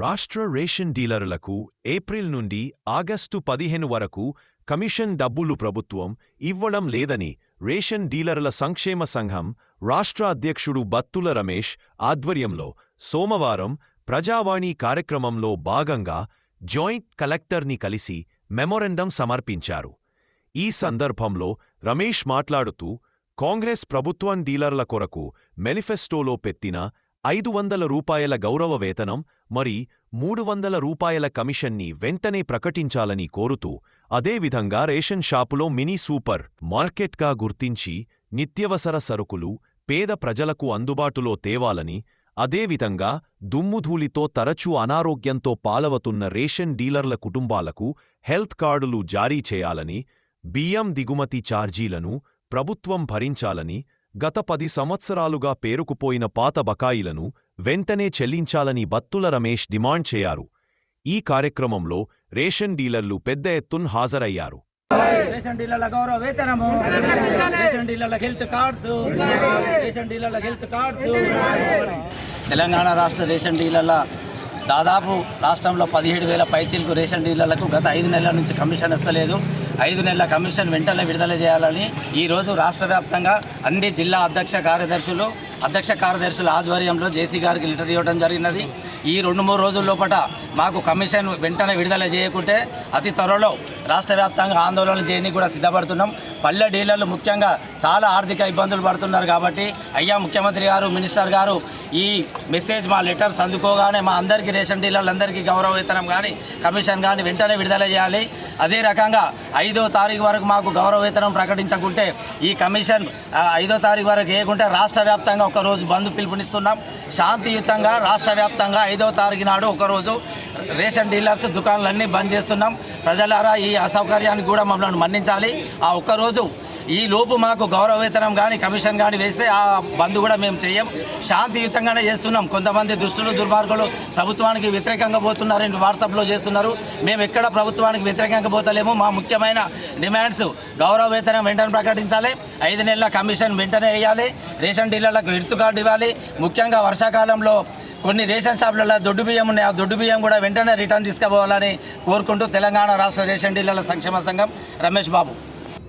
రాష్ట్ర రేషన్ డీలర్లకు ఏప్రిల్ నుండి ఆగస్టు పదిహేను వరకు కమిషన్ డబ్బులు ప్రభుత్వం ఇవ్వడం లేదని రేషన్ డీలర్ల సంక్షేమ సంఘం రాష్ట్ర అధ్యక్షుడు బత్తుల రమేష్ ఆధ్వర్యంలో సోమవారం ప్రజావాణి కార్యక్రమంలో భాగంగా జాయింట్ కలెక్టర్ని కలిసి మెమొరెండం సమర్పించారు. ఈ సందర్భంలో రమేష్ మాట్లాడుతూ కాంగ్రెస్ ప్రభుత్వం డీలర్ల కొరకు మేనిఫెస్టోలో పెట్టిన ఐదు వందల రూపాయల గౌరవ వేతనం మరి మూడు వందల రూపాయల కమిషన్ని వెంటనే ప్రకటించాలని కోరుతూ అదేవిధంగా రేషన్ షాపులో మినీ సూపర్ మార్కెట్గా గుర్తించి నిత్యవసర సరుకులు పేద ప్రజలకు అందుబాటులో తేవాలని అదేవిధంగా దుమ్ముధూళితో తరచూ అనారోగ్యంతో పాలవతున్న రేషన్ డీలర్ల కుటుంబాలకు హెల్త్ కార్డులు జారీ చేయాలని బియ్యం దిగుమతి ఛార్జీలను ప్రభుత్వం భరించాలని గత పది సంవత్సరాలుగా పేరుకుపోయిన పాత బకాయిలను వెంటనే చెల్లించాలని బత్తుల రమేష్ డిమాండ్ చేయారు. ఈ కార్యక్రమంలో రేషన్ డీలర్లు పెద్ద ఎత్తున హాజరయ్యారు. రేషన్ డీలర్ల గౌరవ వేతనము రేషన్ డీలర్ల హెల్త్ కార్డ్స్ రేషన్ డీలర్ల హెల్త్ కార్డ్స్. తెలంగాణ రాష్ట్ర రేషన్ డీలర్ల దాదాపు రాష్ట్రంలో పదిహేడు వేల పైచీలకు రేషన్ డీలర్లకు గత ఐదు నెలల నుంచి కమిషన్ ఇస్తలేదు. ఐదు నెలల కమిషన్ వెంటనే విడుదల చేయాలని ఈరోజు రాష్ట్ర వ్యాప్తంగా అన్ని జిల్లా అధ్యక్ష కార్యదర్శులు అధ్యక్ష కార్యదర్శుల ఆధ్వర్యంలో జేసీ గారికి లెటర్ ఇవ్వడం జరిగినది. ఈ రెండు మూడు రోజుల లోపల మాకు కమిషన్ వెంటనే విడుదల చేయకుంటే అతి త్వరలో రాష్ట్ర వ్యాప్తంగా ఆందోళన చేయని కూడా సిద్ధపడుతున్నాం. పల్లె డీలర్లు ముఖ్యంగా చాలా ఆర్థిక ఇబ్బందులు పడుతున్నారు కాబట్టి అయ్యా ముఖ్యమంత్రి గారు మినిస్టర్ గారు ఈ మెసేజ్ మా లెటర్స్ అందుకోగానే మా అందరికీ రేషన్ డీలర్లందరికీ గౌరవ వేతనం కానీ కమిషన్ కానీ వెంటనే విడుదల చేయాలి. అదే రకంగా ఐదో తారీఖు వరకు మాకు గౌరవ వేతనం ప్రకటించకుంటే ఈ కమిషన్ ఐదో తారీఖు వరకు వేయకుంటే రాష్ట్ర వ్యాప్తంగా ఒకరోజు బంద్ పిలుపునిస్తున్నాం. శాంతియుతంగా రాష్ట్ర వ్యాప్తంగా ఐదో తారీఖు నాడు ఒకరోజు రేషన్ డీలర్స్ దుకాణాలన్నీ బంద్ చేస్తున్నాం. ప్రజలారా ఈ అసౌకర్యానికి కూడా మమ్మల్ని మన్నించాలి. ఆ ఒక్కరోజు ఈ లోపు మాకు గౌరవ వేతనం కానీ కమిషన్ కానీ వేస్తే ఆ బంద్ కూడా మేము చేయం. శాంతియుతంగానే చేస్తున్నాం. కొంతమంది దుష్టులు దుర్మార్గులు ప్రభుత్వానికి వ్యతిరేకంగా పోతున్నారని వాట్సాప్లో చేస్తున్నారు. మేము ఎక్కడ ప్రభుత్వానికి వ్యతిరేకంగా పోతలేము. మా ముఖ్యమైన డిమాండ్స్ గౌరవ వేతనం వెంటనే ప్రకటించాలి. ఐదు నెలల కమిషన్ వెంటనే వేయాలి. రేషన్ డీలర్లకు విడుతు కార్డు ఇవ్వాలి. ముఖ్యంగా వర్షాకాలంలో కొన్ని రేషన్ షాపులలో దొడ్డు బియ్యం ఉన్నాయి. ఆ దొడ్డు బియ్యం కూడా వెంటనే రిటర్న్ తీసుకుపోవాలని కోరుకుంటూ తెలంగాణ రాష్ట్ర రేషన్ డీలర్ల సంక్షేమ సంఘం రమేష్ బాబు.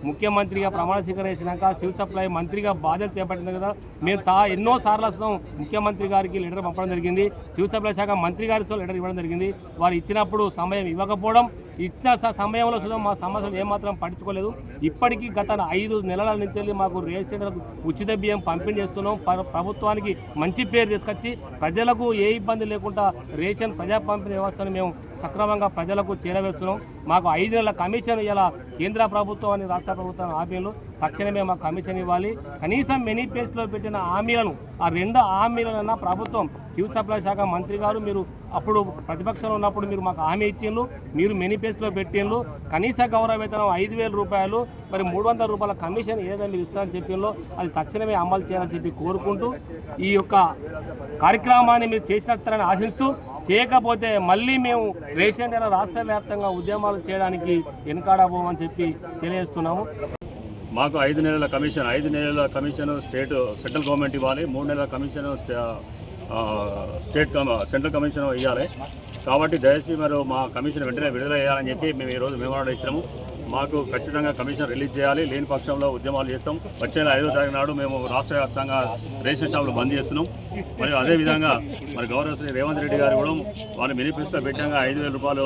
ముఖ్యమంత్రిగా ప్రమాణ స్వీకారం చేసినాక సివిల్ సప్లై మంత్రిగా బాధ్యత చేపట్టింది కదా. మేము తా ఎన్నో సార్లు వస్తాం ముఖ్యమంత్రి గారికి లెటర్ పంపడం జరిగింది. సివిల్ సప్లై శాఖ మంత్రి గారితో లెటర్ ఇవ్వడం జరిగింది. వారు ఇచ్చినప్పుడు సమయం ఇవ్వకపోవడం ఇచ్చిన స- సమయంలో సుధా మా సమస్యలు ఏమాత్రం పట్టించుకోలేదు. ఇప్పటికీ గత ఐదు నెలల నుంచి వెళ్ళి మాకు రేషన్ ఉచిత బియ్యం పంపిణీ చేస్తున్నాం. ప్రభుత్వానికి మంచి పేరు తీసుకొచ్చి ప్రజలకు ఏ ఇబ్బంది లేకుండా రేషన్ ప్రజా పంపిణీ వ్యవస్థను మేము సక్రమంగా ప్రజలకు చేరవేస్తున్నాం. మాకు ఐదు నెలల కమిషన్ ఇలా కేంద్ర ప్రభుత్వం అని రాష్ట్ర ప్రభుత్వం హామీలు తక్షణమే మాకు కమిషన్ ఇవ్వాలి. కనీసం మెనిఫెస్టోలో పెట్టిన హామీలను ఆ రెండు హామీలనన్నా ప్రభుత్వం సివిల్ సప్లై శాఖ మంత్రి గారు మీరు అప్పుడు ప్రతిపక్షంలో ఉన్నప్పుడు మీరు మాకు హామీ ఇచ్చిండ్రు. మీరు మేనిఫెస్టోలో పెట్టిండ్రు. కనీస గౌరవ వేతనం ఐదు వేల రూపాయలు మరి మూడు వందల రూపాయల కమిషన్ ఏదైనా మీరు ఇస్తారని చెప్పిండ్రో అది తక్షణమే అమలు చేయాలని చెప్పి కోరుకుంటూ ఈ యొక్క కార్యక్రమాన్ని మీరు చేసినట్టారని ఆశిస్తూ చేయకపోతే మళ్ళీ మేము రేషన్ డీలర్ రాష్ట్ర వ్యాప్తంగా ఉద్యమాలు చేయడానికి వెనుకాడబోమని చెప్పి తెలియజేస్తున్నాము. మాకు ఐదు నెలల కమిషన్ ఐదు నెలల కమిషన్ స్టేట్ సెంట్రల్ గవర్నమెంట్ ఇవ్వాలి మూడు నెలల కమిషన్ స్టేట్ కమ సెంట్రల్ కమిషన్ ఇవ్వాలి. కాబట్టి దయచేసి మరి మా కమిషన్ వెంటనే విడుదల చేయాలని చెప్పి మేము ఈరోజు మెమోరాండం ఇచ్చినాము. మాకు ఖచ్చితంగా కమిషన్ రిలీజ్ చేయాలి. లేని పక్షంలో ఉద్యమాలు చేస్తాం. వచ్చే ఐదో తారీఖు నాడు మేము రాష్ట్ర వ్యాప్తంగా రేషన్ షాపులు బంద్ చేస్తున్నాం. మరియు అదేవిధంగా మరి గౌరవ శ్రీ రేవంత్ రెడ్డి గారు కూడా వాళ్ళు మేనిఫెస్టో పెట్టాక ఐదు వేల రూపాయలు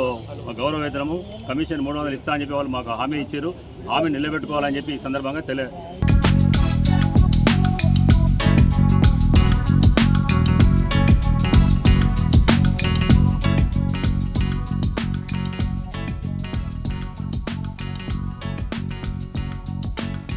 గౌరవ వేతనము. కమిషన్ మూడు వందలు ఇస్తా అని చెప్పి వాళ్ళు మాకు హామీ ఇచ్చారు. హామీ నిలబెట్టుకోవాలని చెప్పి ఈ సందర్భంగా తెలియ